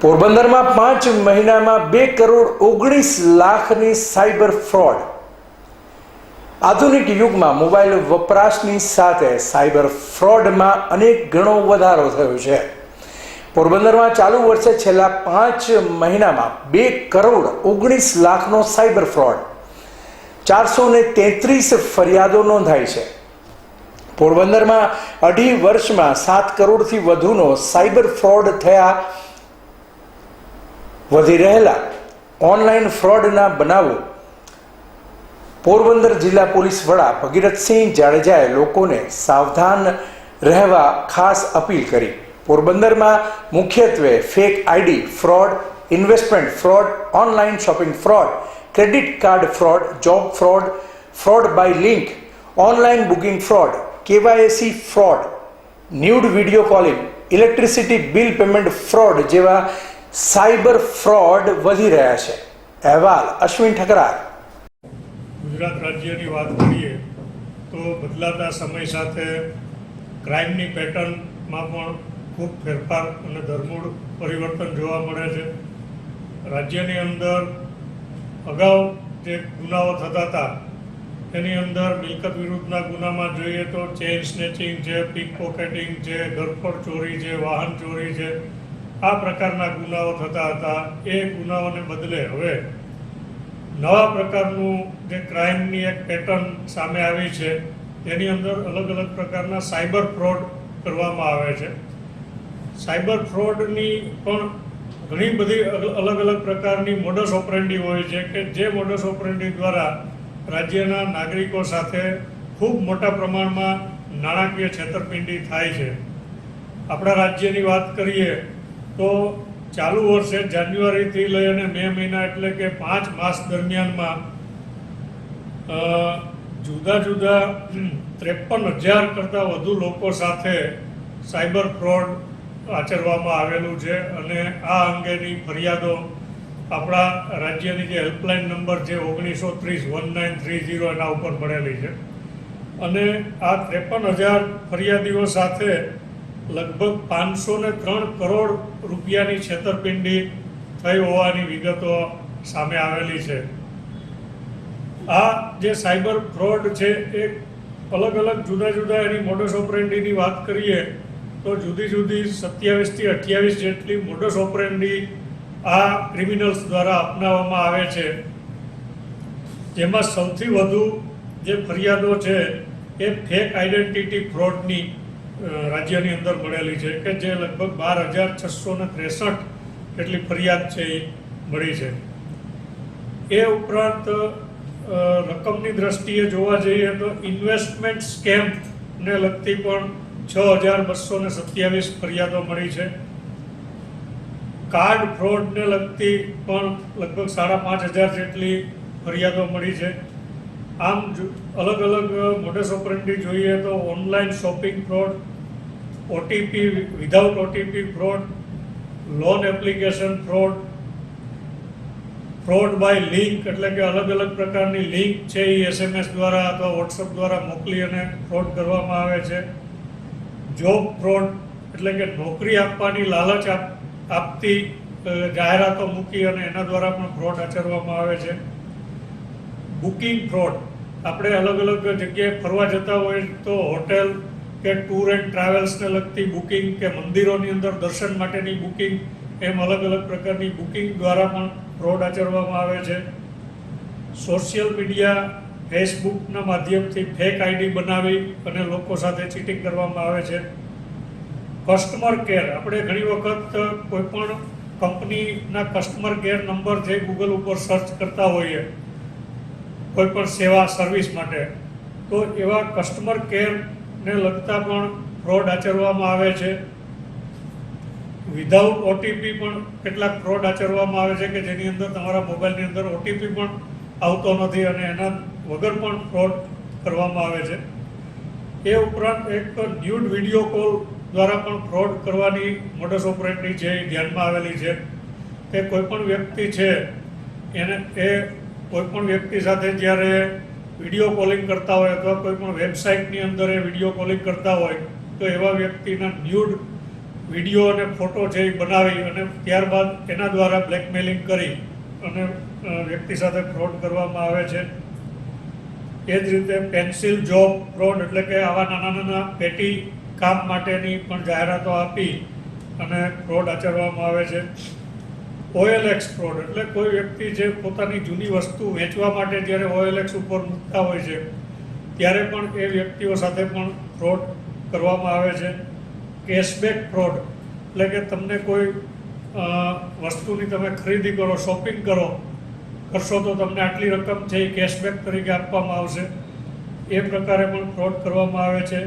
પોરબંદરમાં પાંચ મહિનામાં બે કરોડ ઓગણીસ લાખની સાયબર ફ્રોડ. આધુનિક યુગમાં મોબાઈલ વપરાશની સાથે સાયબર ફ્રોડમાં અનેક ગણો વધારો થયો છે. પોરબંદરમાં ચાલુ વર્ષે છેલ્લા પાંચ મહિનામાં બે કરોડ ઓગણીસ લાખનો સાયબર ફ્રોડ. ચારસો ને તેત્રીસ ફરિયાદો નોંધાઈ છે. પોરબંદરમાં અઢી વર્ષમાં સાત કરોડથી વધુનો સાયબર ફ્રોડ થયા વધી રહેલા ઓનલાઈન ફ્રોડના બનાવો. પોરબંદર જિલ્લા પોલીસ વડા ભગીરથસિંહ જાડેજાએ લોકોને સાવધાન રહેવા ખાસ અપીલ કરી. પોરબંદરમાં મુખ્યત્વે fake ID fraud, investment fraud, online shopping fraud, credit card fraud, job fraud fraud by link, online booking fraud, KYC fraud, nude video calling, electricity bill payment fraud જેવા સાયબર ફ્રોડ વધી રહ્યા છે. અહેવાલ અશ્વિન ઠકરાર. ગુજરાત રાજ્યની વાત કરીએ તો બદલાતા સમય સાથે ક્રાઇમની પેટર્નમાં પણ ખૂબ ફેરફાર અને ધરમૂળ પરિવર્તન જોવા મળે છે. રાજ્યની અંદર અગાઉ જે ગુનાઓ થતા હતા, એની અંદર મિલકત વિરુદ્ધના ગુનામાં જોઈએ તો ચેઇન સ્નેચિંગ છે, પિક પોકેટિંગ છે, ઘરફોડ ચોરી છે, વાહન ચોરી છે આ પ્રકારના ગુનાઓ થતા હતા, એ ગુનાઓને બદલે હવે નવા પ્રકારનું જે ક્રાઇમની એક પેટર્ન સામે આવી છે તેની અંદર અલગ અલગ પ્રકારના સાયબર ફ્રોડ કરવામાં આવે છે. સાયબર ફ્રોડની પણ ઘણી બધી અલગ અલગ પ્રકારની મોડસ ઓપરેન્ડી હોય છે કે જે મોડસ ઓપરેન્ડી દ્વારા રાજ્યના નાગરિકો સાથે ખૂબ મોટા પ્રમાણમાં નાણાકીય છેતરપિંડી થાય છે. આપણા રાજ્યની વાત કરીએ તો ચાલુ વર્ષે જાન્યુઆરીથી લઈ અને મે મહિના એટલે કે પાંચ માસ દરમિયાનમાં જુદા જુદા ત્રેપન હજાર કરતાં વધુ લોકો સાથે સાયબર ફ્રોડ આચરવામાં આવેલું છે અને આ અંગેની ફરિયાદો આપણા રાજ્યની જે હેલ્પલાઇન નંબર છે ઓગણીસો ત્રીસ, વન નાઇન થ્રી ઝીરો એના ઉપર મળેલી છે. અને આ ત્રેપન હજાર ફરિયાદીઓ સાથે લગભગ પાંચસો ને ત્રણ કરોડ રૂપિયાની છેતરપિંડી થઈ હોવાની વિગતો સામે આવેલી છે. આ જે સાયબર ફ્રોડ છે, એ અલગ અલગ જુદા જુદા એની મોડસ ઓપરેન્ડીની વાત કરીએ, તો જુદી જુદી સત્યાવીસથી અઠ્યાવીસ જેટલી મોડસ ઓપરેન્ડી આ ક્રિમિનલ્સ દ્વારા અપનાવવામાં આવે છે. જેમાં સૌથી વધુ જે ફરિયાદો છે, એ ફેક આઈડેન્ટિટી ફ્રોડની રાજ્યની અંદર મળેલી છે કે જે લગભગ બાર હજાર છસો ને ત્રેસઠ એટલી ફરિયાદ છે એ મળી છે. એ ઉપરાંત રકમની દ્રષ્ટિએ જોવા જઈએ તો ઇન્વેસ્ટમેન્ટ સ્કેમને લગતી પણ છ હજાર બસો ને સત્યાવીસ ફરિયાદો મળી છે. કાર્ડ ફ્રોડને લગતી પણ લગભગ સાડા પાંચ હજાર જેટલી ફરિયાદો મળી છે. આમ અલગ અલગ મોડસ ઓપરેન્ડી જોઈએ તો online shopping fraud OTP without OTP fraud loan application fraud fraud by link એટલે કે અલગ અલગ પ્રકારની લિંક છે એ એસએમએસ દ્વારા અથવા વોટ્સઅપ દ્વારા મોકલી અને ફ્રોડ કરવામાં આવે છે. જોબ ફ્રોડ એટલે કે નોકરી આપવાની લાલચ આપ, આપતી જાહેરાતો મૂકી અને એના દ્વારા પણ ફ્રોડ આચરવામાં આવે છે. Booking fraud. આપણે અલગ અલગ જગ્યાએ ફરવા જતા હોય તો હોટેલ કે ટૂર એન્ડ ટ્રાવેલ્સને લગતી બુકિંગ કે મંદિરોની અંદર દર્શન માટેની બુકિંગ એમ અલગ અલગ પ્રકારની બુકિંગ દ્વારા પણ ફ્રોડ આચરવામાં આવે છે. સોશિયલ મીડિયા, ફેસબુકના માધ્યમથી ફેક આઈડી બનાવી અને લોકો સાથે ચીટિંગ કરવામાં આવે છે. Customer care. આપણે ઘણી વખત કોઈપણ કંપનીના કસ્ટમર કેર નંબર જે ગૂગલ ઉપર સર્ચ કરતા હોઈએ કોઈ પણ સેવા સર્વિસ માટે. તો એવા કસ્ટમર કેરને લગતા પણ ફ્રોડ આચરવામાં આવે છે. વિધાઉટ ઓટીપી પણ કેટલાક ફ્રોડ આચરવામાં આવે છે કે જેની અંદર તમારા મોબાઈલની અંદર ઓટીપી પણ આવતો નથી અને એના વગર પણ ફ્રોડ કરવામાં આવે છે. એ ઉપરાંત એક ન્યૂડ વીડિયો કોલ દ્વારા પણ ફ્રોડ કરવાની મોડસ ઓપરેટની એ ધ્યાનમાં આવેલી છે. કે કોઈ પણ વ્યક્તિ છે, એને એ કોઈ પણ વ્યક્તિ સાથે જ્યારે વીડિયો કોલિંગ કરતા હોય અથવા કોઈ પણ વેબસાઇટની અંદર એ વીડિયો કોલિંગ કરતા હોય, તો એવા વ્યક્તિના ન્યૂડ વીડિયો અને ફોટો એ બનાવી અને ત્યારબાદ એના દ્વારા બ્લેકમેલિંગ કરી અને વ્યક્તિ સાથે ફ્રોડ કરવામાં આવે છે. એ જ રીતે પેન્સિલ જોબ ફ્રોડ એટલે કે આવા નાના નાના પેટી કામ માટેની પણ જાહેરાતો આપી અને ફ્રોડ આચરવામાં આવે છે. ઓએલએક્સ ફ્રોડ એટલે કોઈ વ્યક્તિ જે પોતાની જૂની વસ્તુ વેચવા માટે જ્યારે ઓએલએક્સ ઉપર મૂકતા હોય છે, ત્યારે પણ એ વ્યક્તિઓ સાથે પણ ફ્રોડ કરવામાં આવે છે. કેશબેક ફ્રોડ એટલે કે તમને કોઈ વસ્તુની તમે ખરીદી કરો, શોપિંગ કરો, કરશો તો તમને આટલી રકમ છે એ કેશબેક તરીકે આપવામાં આવશે. એ પ્રકારે પણ ફ્રોડ કરવામાં આવે છે.